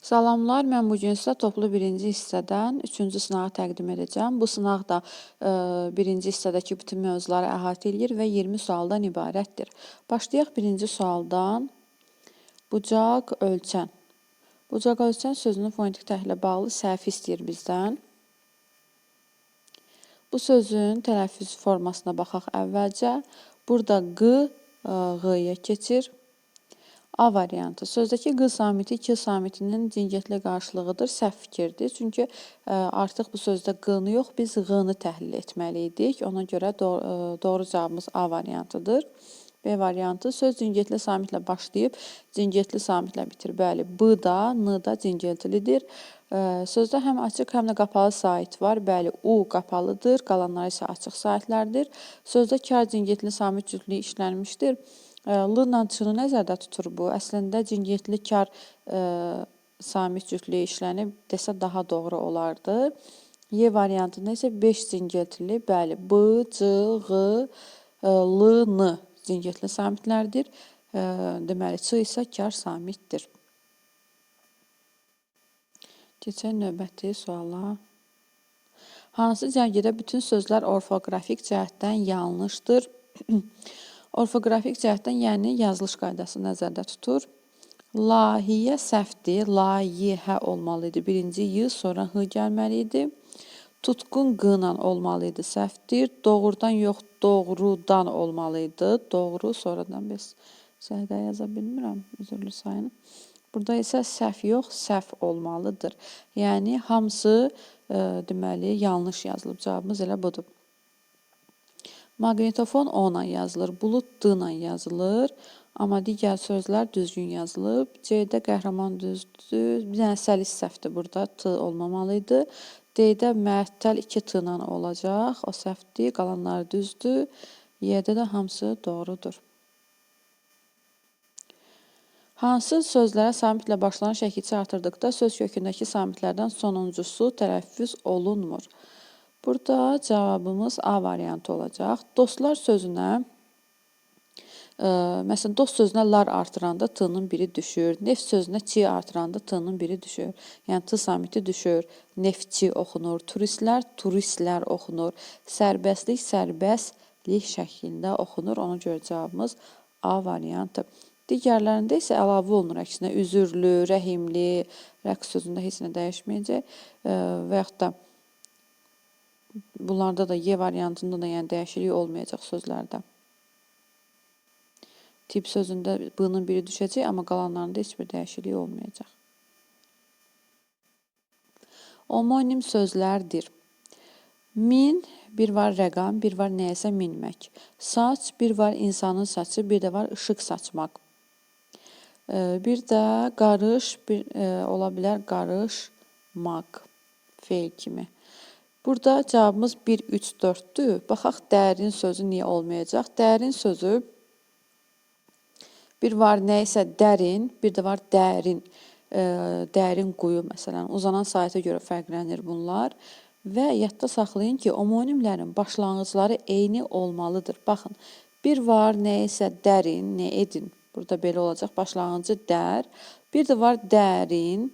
Salamlar, mən bu gün toplu birinci hissədən üçüncü sınağı təqdim edəcəm. Bu sınaq da e, birinci hissədəki bütün mövzuları əhatə edir və 20 sualdan ibarətdir. Başlayaq birinci sualdan. Bucaq ölçən. Bucaq ölçən sözünün fonetik təhlilə bağlı səhvi istəyir bizdən. Bu sözün tələffüz formasına baxaq əvvəlcə. Burada q e, ğ-ya keçir. A variantı. Sözdəki q samiti k samitinin cingətli qarşılığıdır. Səhv fikirdir. Çünki e, artıq bu sözdə q-nı yox, biz ğ-nı təhlil etməli idik. Ona görə ə, doğru cavabımız A variantıdır. B variantı söz cingətli samitlə başlayıb cingətli samitlə bitir. Bəli, b da, n da cingəltilidir. Ə, sözdə həm açıq, həm də qapalı sait var. Bəli, u qapalıdır, qalanları isə açıq saitlərdir. Sözdə kar cingətli samit cütlüyü işlənmişdir. L-la ç-nı nəzərdə tutur bu. Əslində cingətli kar ə, samit cütlüyü işlənib desə daha doğru olardı. Y variantında isə 5 cingətli, bəli, B, C, G, L, N cingətli samitlərdir. Ə, deməli, Ç isə kar samitdir. Keçək növbəti suala. Hansı cərgədə bütün sözlər orfoqrafik cəhətdən yanlışdır? Orfoqrafik cəhətdən, yəni yazılış qaydası nəzərdə tutur. Layihə səhvdir. Layihə olmalı idi. Birinci y, sonra h gəlməli idi. Tutqun q ilə olmalı idi. Səhvdir. Doğrudan yox, doğrudan olmalı idi. Doğru, sonradan biz səhvdə yaza bilmirəm. Üzrlü sayın. Burada isə səhv yox, səhv olmalıdır. Yəni hamısı e, deməli yanlış yazılıb. Cavabımız elə budur. Maqnitofon O ilə yazılır, bulut D ilə yazılır. Amma digər sözlər düzgün yazılıb. C-də qəhrəman düzdür. Bir dənə səlis səhvdir burada. T olmamalı idi. D-də məəttəl 2 T ilə olacaq. O səhvdir. Qalanları düzdür. Y-də də hamısı doğrudur. Hansı sözlərə samitlə başlayan şəkilçi artırdıqda söz kökündəki samitlərdən sonuncusu tələffüz olunmur? Burada cavabımız A variantı olacaq. Dostlar sözünə ə, məsələn dost sözünə lar artıranda t-nın biri düşür. Neft sözünə çi artıranda t-nın biri düşür. Yəni t samiti düşür. Neftçi oxunur. Turistlər turistlər oxunur. Sərbəstlik sərbəstlik şəklində oxunur. Ona görə cavabımız A variantı. Digərlərində isə əlavə olunur əksinə üzürlü, rəhimli, rəqs sözündə heç nə dəyişməyəcək və yaxud da Bunlarda da Y variantında da yəni dəyişiklik olmayacaq sözlərdə. Tip sözündə B-nın biri düşəcək, amma qalanlarında heç bir dəyişiklik olmayacaq. Homonim sözlərdir. Min, bir var rəqam, bir var nəyəsə minmək. Saç, bir var insanın saçı, bir də var işıq saçmaq. Bir də qarış, bir e, ola bilər qarışmaq feil kimi. Burada cavabımız 1, 3, 4'dür. Baxaq dərin sözü niyə olmayacaq? Dərin sözü bir var nə isə dərin, bir də var dərin. E, dərin quyu məsələn. Uzanan sayta görə fərqlənir bunlar. Və yadda saxlayın ki, homonimlərin başlanğıcları eyni olmalıdır. Baxın, bir var nə isə dərin, nə edin. Burada belə olacaq. Başlanğıcı dər. Bir də var dərin,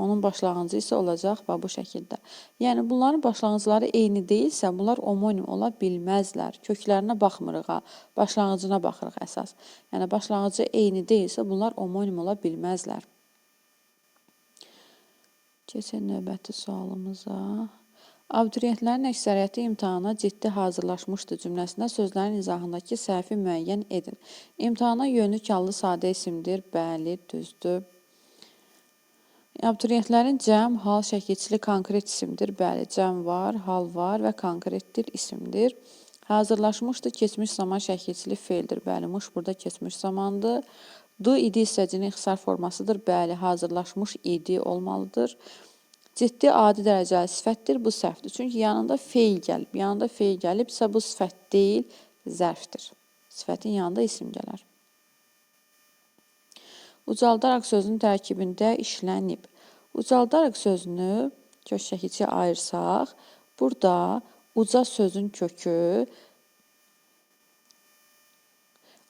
Onun başlanğıcı isə olacaq və bu şəkildə. Yəni bunların başlanğıcları eyni deyilsə, bunlar homonim ola bilməzlər. Köklərinə baxmırıq ha, başlanğıcına baxırıq əsas. Yəni başlanğıcı eyni deyilsə, bunlar homonim ola bilməzlər. Keçək növbəti sualımıza. Abituriyentlərin əksəriyyəti imtahana ciddi hazırlaşmışdı cümləsində sözlərin izahındakı səhvi müəyyən edin. İmtahana yönlü kallı sadə isimdir. Bəli, düzdür. Abituriyentlərin cəm, hal, şəkilçili konkret isimdir. Bəli, cəm var, hal var və konkretdir, isimdir. Hazırlaşmışdı, keçmiş zaman şəkilçili feildir. Bəli, mış burada keçmiş zamandır. Du idi hissəcinin ixtisar formasıdır. Bəli, hazırlaşmış idi olmalıdır. Ciddi adi dərəcəli sifətdir. Bu səhvdir. Çünki yanında feil gəlib. Yanında feil gəlibsə bu sifət deyil, zərfdir. Sifətin yanında isim gələr. Ucaldaraq sözünün tərkibində işlənib. Ucaldaraq sözünü kök çəkici ayırsaq, burada uca sözün kökü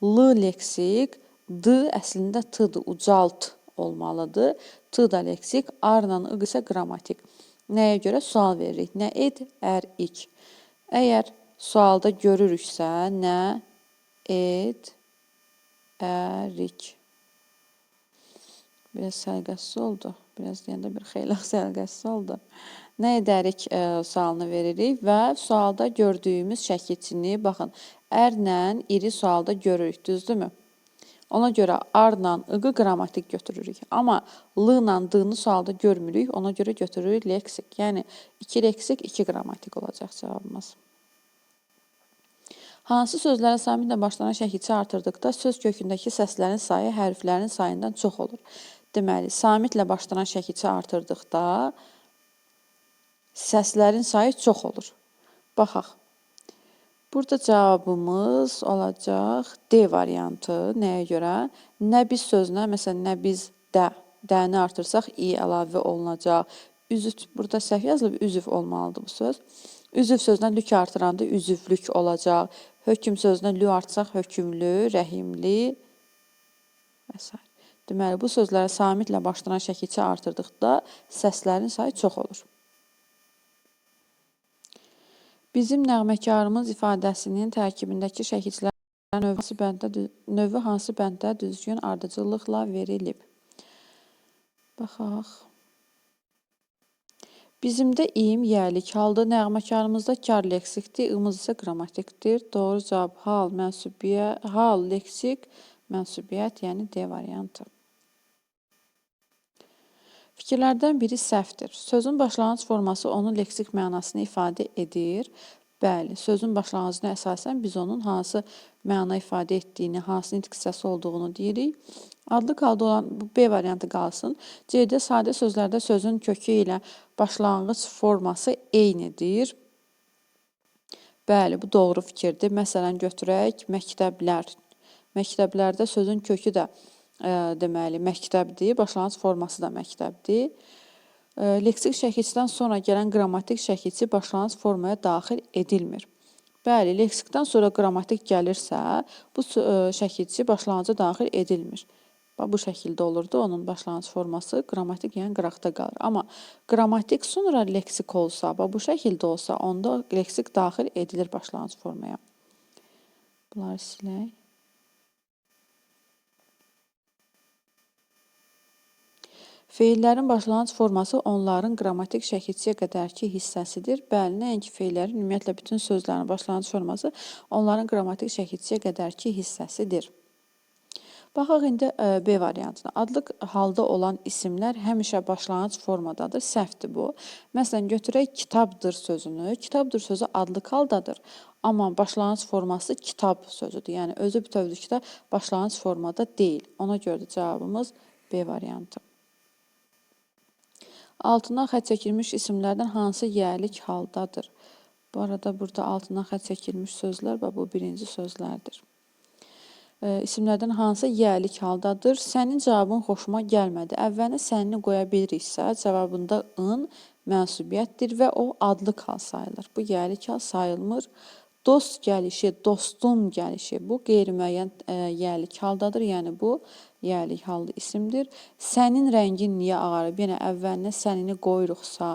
l leksik, d əslində t-dır, ucalt olmalıdır. T da leksik, arla ıq isə qrammatik. Nəyə görə sual veririk? Nə ed, ər, ik. Əgər sualda görürüksə, nə ed, ərik. Biraz sərgəsiz oldu. Biraz deyəndə bir xeyli sərgəsiz oldu. Nə edərik e, sualını veririk və sualda gördüyümüz şəkilçini baxın. Ərlə iri sualda görürük, düzdürmü? Ona görə arla ığı qrammatik götürürük. Amma l-la d-nı sualda görmürük. Ona görə götürürük leksik. Yəni 2 leksik, 2 qrammatik olacaq cavabımız. Hansı sözlərə samitlə başlanan şəkilçi artırdıqda söz kökündəki səslərin sayı hərflərin sayından çox olur. Deməli, samitlə başlanan şəkilçi artırdıqda səslərin sayı çox olur. Baxaq. Burada cavabımız olacaq D variantı. Nəyə görə? Nə biz sözünə, məsələn, nə biz də, dəni artırsaq i əlavə olunacaq. Üzv burada səhv yazılıb, üzv olmalıdır bu söz. Üzv sözünə lük artıranda üzvlük olacaq. Hökm sözünə lü artsaq hökümlü, rəhimli və s. Deməli, bu sözlərə samitlə başlanan şəkilçi artırdıqda səslərin sayı çox olur. Bizim nəğməkarımız ifadəsinin tərkibindəki şəkilçilərin növü hansı növü hansı bəndə düzgün ardıcıllıqla verilib? Baxaq. Bizimdə im yəlik halda, nəğməkarımızda kar leksikdir, ımız isə qrammatikdir. Doğru cavab hal, mənsubiyyət, hal, leksik, mənsubiyyət, yəni D variantı. Fikirlərdən biri səhvdir. Sözün başlanğıc forması onun leksik mənasını ifadə edir. Bəli, sözün başlanğıcına əsasən biz onun hansı məna ifadə etdiyini, hansı nitq hissəsi olduğunu deyirik. Adlı qaldı olan bu B variantı qalsın. C-də sadə sözlərdə sözün kökü ilə başlanğıc forması eynidir. Bəli, bu doğru fikirdir. Məsələn, götürək məktəblər. Məktəblərdə sözün kökü də deməli məktəbdir, başlanğıc forması da məktəbdir. Leksik şəkilçidən sonra gələn qrammatik şəkilçi başlanğıc formaya daxil edilmir. Bəli, leksikdən sonra qrammatik gəlirsə, bu şəkilçi başlanğıca daxil edilmir. Bu şəkildə olurdu. Onun başlanğıc forması qrammatik, yəni qıraqda qalır. Amma qrammatik sonra leksik olsa, bu şəkildə olsa, onda leksik daxil edilir başlanğıc formaya. Bunları silək. Feillərin başlanğıc forması onların qrammatik şəkilçiyə qədərki hissəsidir. Bəli, nəinki feillərin, ümumiyyətlə bütün sözlərin başlanğıc forması onların qrammatik şəkilçiyə qədərki hissəsidir. Baxaq indi e, B variantına. Adlıq halda olan isimlər həmişə başlanğıc formadadır. Səhvdir bu. Məsələn, götürək kitabdır sözünü. Kitabdır sözü adlıq haldadır. Amma başlanğıc forması kitab sözüdür. Yəni özü bütövlükdə başlanğıc formada deyil. Ona görə də cavabımız B variantı. Altından xətt çəkilmiş isimlərdən hansı yəlik haldadır? Bu arada burada altından xətt çəkilmiş sözlər və bu birinci sözlərdir. E, isimlərdən hansı yəlik haldadır? Sənin cavabın xoşuma gəlmədi. Əvvəlinə sənini qoya biliriksə, cavabında ın mənsubiyyətdir və o adlı hal sayılır. Bu yəlik hal sayılmır. Dost gəlişi, dostun gəlişi bu qeyri-müəyyən e, yəlik haldadır. Yəni bu yəlik hallı isimdir. Sənin rəngin niyə ağarıb? Yenə əvvəlinə sənini qoyuruqsa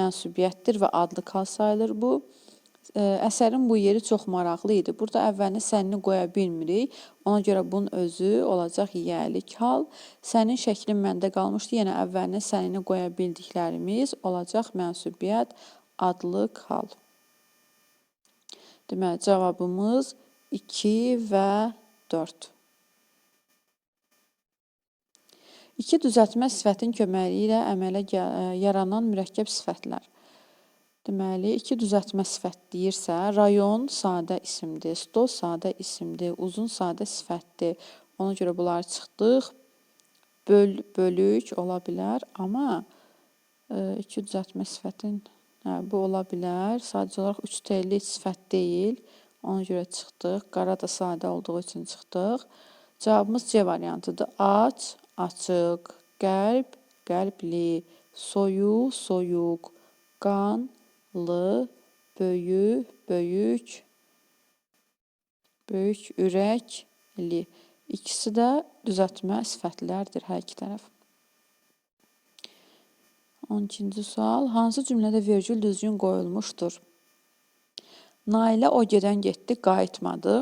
mənsubiyyətdir və adlı hal sayılır bu. E, əsərin bu yeri çox maraqlı idi. Burada əvvəlinə sənini qoya bilmirik. Ona görə bunun özü olacaq yəlik hal. Sənin şəklin məndə qalmışdı. Yenə əvvəlinə sənini qoya bildiklərimiz olacaq mənsubiyyət, adlıq hal. Deməli, cavabımız 2 və 4. İki düzəltmə sifətin köməyi ilə əmələ yaranan mürəkkəb sifətlər. Deməli, iki düzəltmə sifət deyirsə, rayon sadə isimdir, stol sadə isimdir, uzun sadə sifətdir. Ona görə bunları çıxdıq. Böl, bölük ola bilər, amma e, iki düzəltmə sifətin Hə, bu ola bilər. Sadəcə olaraq 3 telli sifət deyil. Ona görə çıxdıq. Qara da sadə olduğu üçün çıxdıq. Cavabımız C variantıdır. Aç, açıq, qəlb, qəlbli, soyu, soyuq, qanlı, böyük, böyük, böyük ürəkli. İkisi də düzəltmə sifətlərdir hər iki tərəf. 12-ci sual. Hansı cümlədə vergül düzgün qoyulmuşdur? Nailə o gedən getdi, qayıtmadı.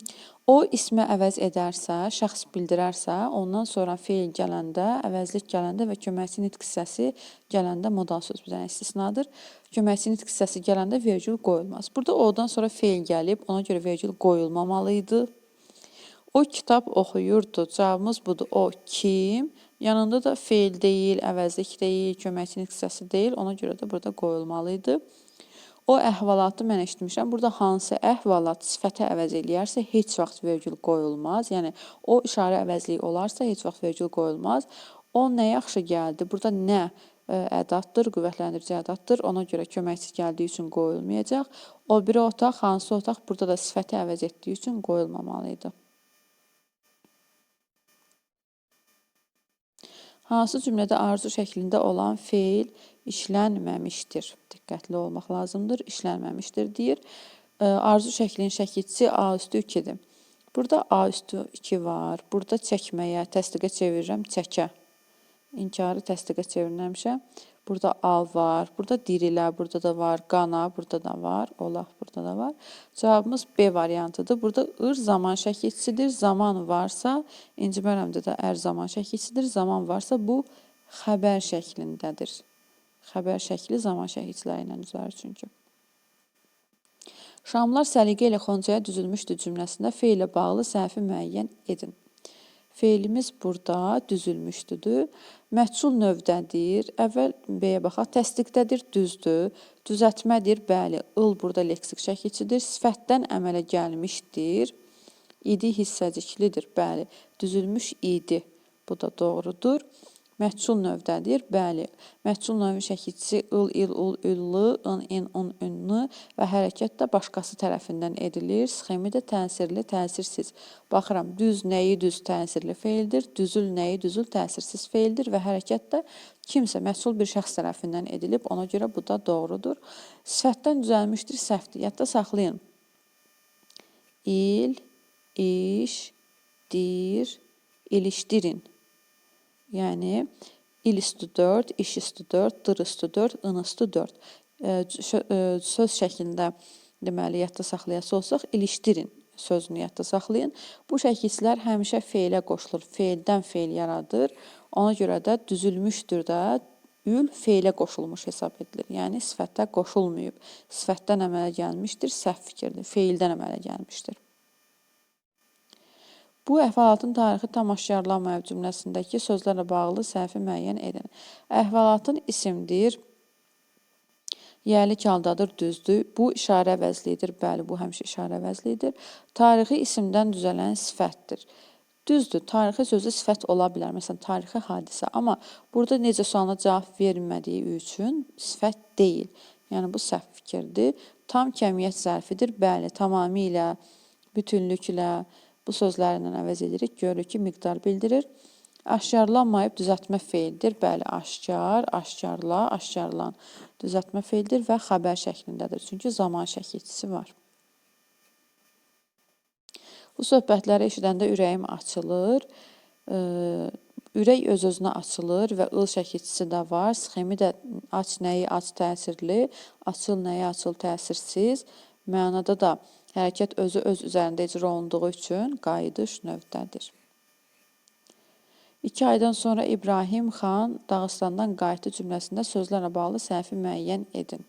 o ismi əvəz edərsə, şəxs bildirərsə, ondan sonra feil gələndə, əvəzlik gələndə və köməkçi nitq hissəsi gələndə modal söz bizdən istisnadır. Köməkçi nitq hissəsi gələndə vergül qoyulmaz. Burada o-dan sonra feil gəlib, ona görə vergül qoyulmamalı idi. O kitab oxuyurdu. Cavabımız budur. O kim? Yanında da feil deyil, əvəzlik deyil, köməkçi nitq hissəsi deyil. Ona görə də burada qoyulmalı idi. O əhvalatı mən eşitmişəm. Burada hansı əhvalat sifətə əvəz eləyərsə heç vaxt vergül qoyulmaz. Yəni o işarə əvəzliyi olarsa heç vaxt vergül qoyulmaz. O nə yaxşı gəldi. Burada nə ə, ədatdır, qüvvətlendirici ədatdır. Ona görə köməkçi gəldiyi üçün qoyulmayacaq. O biri otaq, hansı otaq burada da sifəti əvəz etdiyi üçün qoyulmamalı idi. Hansı cümlədə arzu şəklində olan feil işlənməmişdir? Diqqətli olmaq lazımdır. İşlənməmişdir deyir. Arzu şəklinin şəkilçisi A üstü 2-dir. Burada A üstü 2 var. Burada çəkməyə, təsdiqə çevirirəm çəkə. İnkarı təsdiqə çevirməmişəm. Burada al var, burada dirilər, burada da var, qana, burada da var, olaq burada da var. Cavabımız B variantıdır. Burada ır zaman şəkilçisidir. Zaman varsa, inci mərəmdə də ər zaman şəkilçisidir. Zaman varsa bu xəbər şəklindədir. Xəbər şəkli zaman şəkilçiləri ilə düzəlir çünki. Şamlar səliqə ilə xoncaya düzülmüşdü cümləsində feillə bağlı səhvi müəyyən edin. Feilimiz burada düzülmüşdüdür. Məhsul növdədir. Əvvəl B-yə baxaq. Təsdiqdədir, düzdür. Düzəltmədir, bəli. Il burada leksik şəkilçidir. Sifətdən əmələ gəlmişdir. İdi hissəciklidir, bəli. Düzülmüş idi. Bu da doğrudur. Məhsul növdədir. Bəli. Məhsul növü şəkilçisi ıl, il, ul, üllü, ın, in, un, ünnü və hərəkət də başqası tərəfindən edilir. Sxemi də təsirli, təsirsiz. Baxıram, düz nəyi düz təsirli feildir, düzül nəyi düzül təsirsiz feildir və hərəkət də kimsə məsul bir şəxs tərəfindən edilib. Ona görə bu da doğrudur. Sifətdən düzəlmişdir, səhvdir. Yadda saxlayın. İl, iş, dir, ilişdirin. Yəni il üstü 4, iş üstü 4, dır üstü 4, ın üstü 4. E, söz şəklində deməli yadda saxlayası olsaq ilişdirin sözünü yadda saxlayın. Bu şəkilçilər həmişə feilə qoşulur. Feildən feil yaradır. Ona görə də düzülmüşdür də ül feilə qoşulmuş hesab edilir. Yəni sifətə qoşulmayıb. Sifətdən əmələ gəlmişdir, səhv fikirdir. Feildən əmələ gəlmişdir. Bu əhvalatın tarixi tam aşkarlanmayıb cümləsindəki sözlərlə bağlı səhvi müəyyən edin. Əhvalatın isimdir. Yəli kaldadır, düzdür. Bu işarə əvəzlidir. Bəli, bu həmişə işarə əvəzlidir. Tarixi isimdən düzələn sifətdir. Düzdür, tarixi sözü sifət ola bilər. Məsələn, tarixi hadisə. Amma burada necə sualına cavab verilmədiyi üçün sifət deyil. Yəni bu səhv fikirdir. Tam kəmiyyət zərfidir. Bəli, tamamilə, bütünlüklə, bu sözlərlə əvəz edirik. Görürük ki, miqdar bildirir. Aşkarlanmayıb düzəltmə feildir. Bəli, aşkar, aşkarla, aşkarlan düzəltmə feildir və xəbər şəklindədir. Çünki zaman şəkilçisi var. Bu söhbətləri eşidəndə ürəyim açılır. Ürək öz-özünə açılır və ıl şəkilçisi də var. Sxemi də aç nəyi aç təsirli, açıl nəyi açıl təsirsiz. Mənada da Hərəkət özü öz üzərində icra olunduğu üçün qayıdış növdədir. İki aydan sonra İbrahim xan Dağıstandan qayıtdı cümləsində sözlərlə bağlı səhvi müəyyən edin.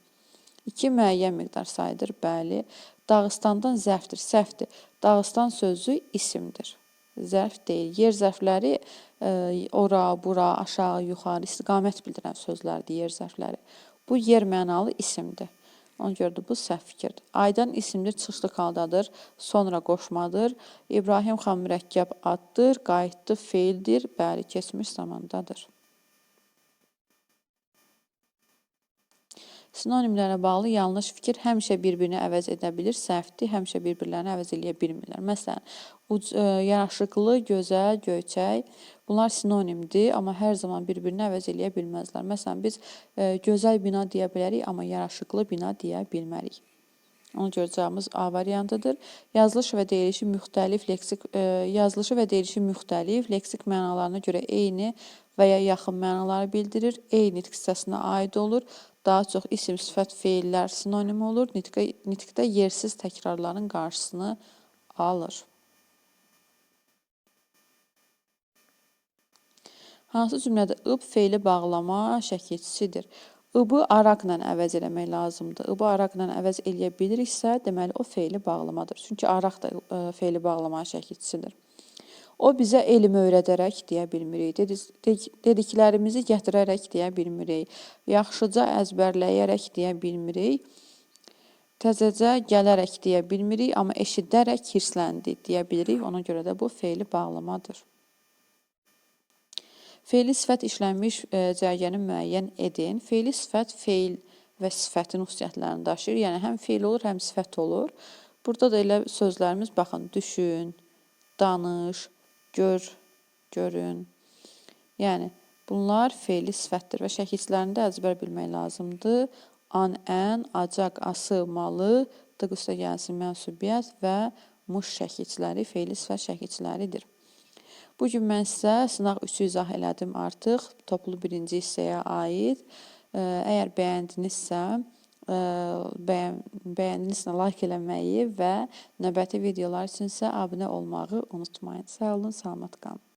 İki müəyyən miqdar sayıdır, bəli. Dağıstandan zərfdir, səhvdir. Dağıstan sözü isimdir. Zərf deyil. Yer zərfləri e, ora, bura, aşağı, yuxarı istiqamət bildirən sözlərdir yer zərfləri. Bu yer mənalı isimdir. Ona görə də bu səhv fikirdir. Aydan isimli çıxışlı haldadır, sonra qoşmadır. İbrahim xan mürəkkəb addır, qayıtdı feildir, bəli, keçmiş zamandadır. Sinonimlərə bağlı yanlış fikir həmişə bir-birini əvəz edə bilir, səhvdir, həmişə bir-birlərini əvəz eləyə bilmirlər. Məsələn, uc, ə, e, yaraşıqlı, gözəl, göyçək bunlar sinonimdir, amma hər zaman bir-birini əvəz eləyə bilməzlər. Məsələn, biz ə, e, gözəl bina deyə bilərik, amma yaraşıqlı bina deyə bilmərik. Ona görə cavabımız A variantıdır. Yazılış və deyilişi müxtəlif leksik e, yazılışı və deyilişi müxtəlif leksik mənalarına görə eyni və ya yaxın mənaları bildirir. Eyni hissəsinə aid olur. Daha çox isim, sifət, feillər sinonim olur. Nitqə, nitqdə yersiz təkrarların qarşısını alır. Hansı cümlədə ıb feili bağlama şəkilçisidir? Ibı araqla əvəz eləmək lazımdır. Ibı araqla əvəz eləyə biliriksə, deməli o feili bağlamadır. Çünki araq da ə, feili bağlama şəkilçisidir. O bizə elm öyrədərək deyə bilmirik. Dedik, dediklərimizi gətirərək deyə bilmirik. Yaxşıca əzbərləyərək deyə bilmirik. Təzəcə gələrək deyə bilmirik, amma eşidərək hirsləndi deyə bilirik. Ona görə də bu feili bağlamadır. Feili sifət işlənmiş e, cərgəni müəyyən edin. Feili sifət feil və sifətin xüsusiyyətlərini daşıyır. Yəni həm feil olur, həm sifət olur. Burada da elə sözlərimiz baxın, düşün, danış, gör, görün. Yəni bunlar feili sifətdir və şəkilçilərini də əzbər bilmək lazımdır. An, ən, acaq, ası, malı, dıq üstə gəlsin mənsubiyyət və muş şəkilçiləri feili sifət şəkilçiləridir. Bu gün mən sizə sınaq 3-ü izah elədim artıq, toplu birinci hissəyə aid. Əgər bəyəndinizsə, bəyən, bəyəndinizsə like eləməyi və növbəti videolar üçünsə abunə olmağı unutmayın. Sağ olun, salamat qalın.